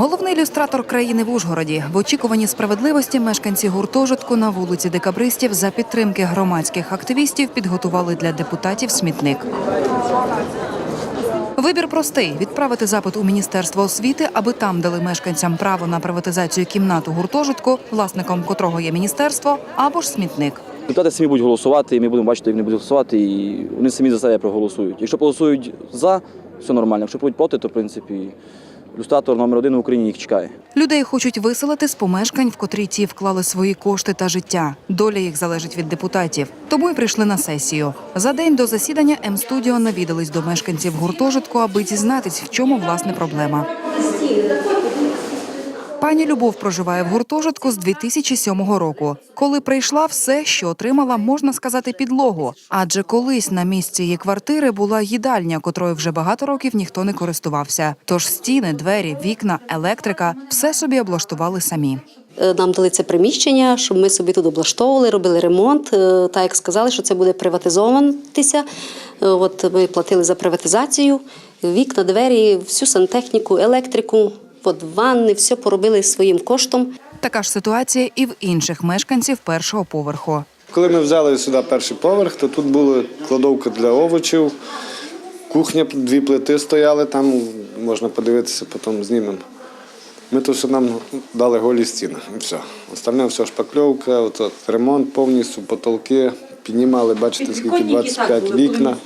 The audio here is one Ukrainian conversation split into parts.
Головний ілюстратор країни в Ужгороді в очікуванні справедливості мешканці гуртожитку на вулиці Декабристів за підтримки громадських активістів підготували для депутатів смітник. Вибір простий: відправити запит у міністерство освіти, аби там дали мешканцям право на приватизацію кімнату гуртожитку, власником котрого є міністерство, або ж смітник. Депутати самі будуть голосувати, і ми будемо бачити, як вони будуть голосувати, і вони самі за себе проголосують. Якщо голосують за, все нормально. Якщо будуть проти, то в принципі люстратор номер один в Україні їх чекає. Людей хочуть виселити з помешкань, в котрі ті вклали свої кошти та життя. Доля їх залежить від депутатів. Тому й прийшли на сесію. За день до засідання М-студіо навідались до мешканців гуртожитку, аби дізнатись, в чому власне проблема. Пані Любов проживає в гуртожитку з 2007 року. Коли прийшла, все, що отримала, можна сказати, підлогу. Адже колись на місці її квартири була їдальня, котрою вже багато років ніхто не користувався. Тож стіни, двері, вікна, електрика все собі облаштували самі. Е, Нам дали це приміщення, щоб ми собі тут облаштовували, робили ремонт. Е, Так як сказали, що це буде приватизовуватися. Е, От ми платили за приватизацію, вікна, двері, всю сантехніку, електрику, от ванни, все поробили своїм коштом. Така ж ситуація і в інших мешканців першого поверху. Коли ми взяли сюди перший поверх, то тут була кладовка для овочів, кухня, дві плити стояли, там можна подивитися, потім знімемо. Ми то все нам дали голі стіни і все. Остальне все шпакльовка, от, ремонт повністю, потолки. Піднімали, бачите, скільки 25 вікна.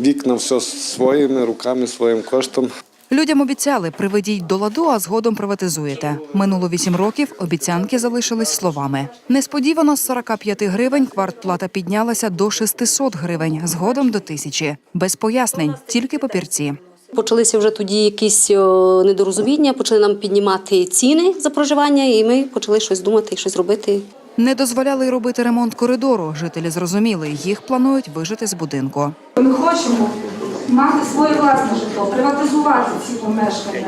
Вікна все своїми руками, своїм коштом. Людям обіцяли приведіть до ладу, а згодом приватизуєте. Минуло вісім років. Обіцянки залишились словами. Несподівано з 45 гривень квартплата піднялася до 600 гривень, згодом до тисячі. Без пояснень, тільки папірці. Почалися вже тоді якісь недорозуміння, почали нам піднімати ціни за проживання, і ми почали щось думати щось робити. Не дозволяли робити ремонт коридору. Жителі зрозуміли, їх планують вижити з будинку. Ми хочемо мати своє власне житло, приватизувати ці помешкання.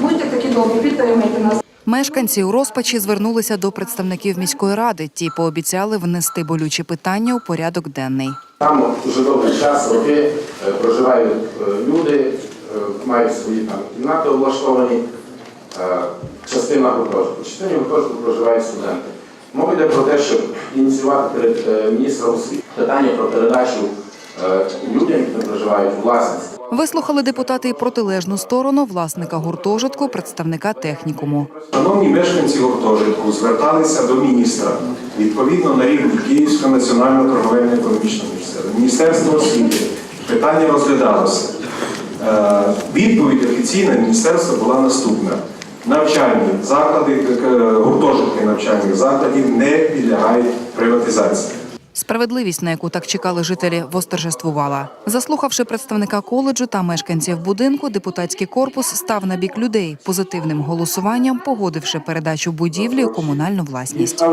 Будьте такі добрі, підтримайте нас. Мешканці у розпачі звернулися до представників міської ради. Ті пообіцяли внести болючі питання у порядок денний. Там вже довгий час, роки е, проживають е, люди, е, мають свої там кімнати облаштовані, частина гуртожитку. Частині гуртожитку проживають студенти. Мова йде про те, щоб ініціювати перед міністром освіти питання про передачу людям, які проживають, власність. Вислухали депутати і протилежну сторону власника гуртожитку, представника технікуму. Шановні мешканці гуртожитку зверталися до міністра відповідно на рівні Київського національного торговельно-економічного міністерства. Міністерство освіти питання розглядалося. Е, Відповідь офіційна міністерства була наступна: навчальні заклади, е, гуртожитки навчальних закладів не підлягають приватизації. Справедливість, на яку так чекали жителі, восторжествувала. Заслухавши представника коледжу та мешканців будинку, депутатський корпус став на бік людей позитивним голосуванням, погодивши передачу будівлі у комунальну власність.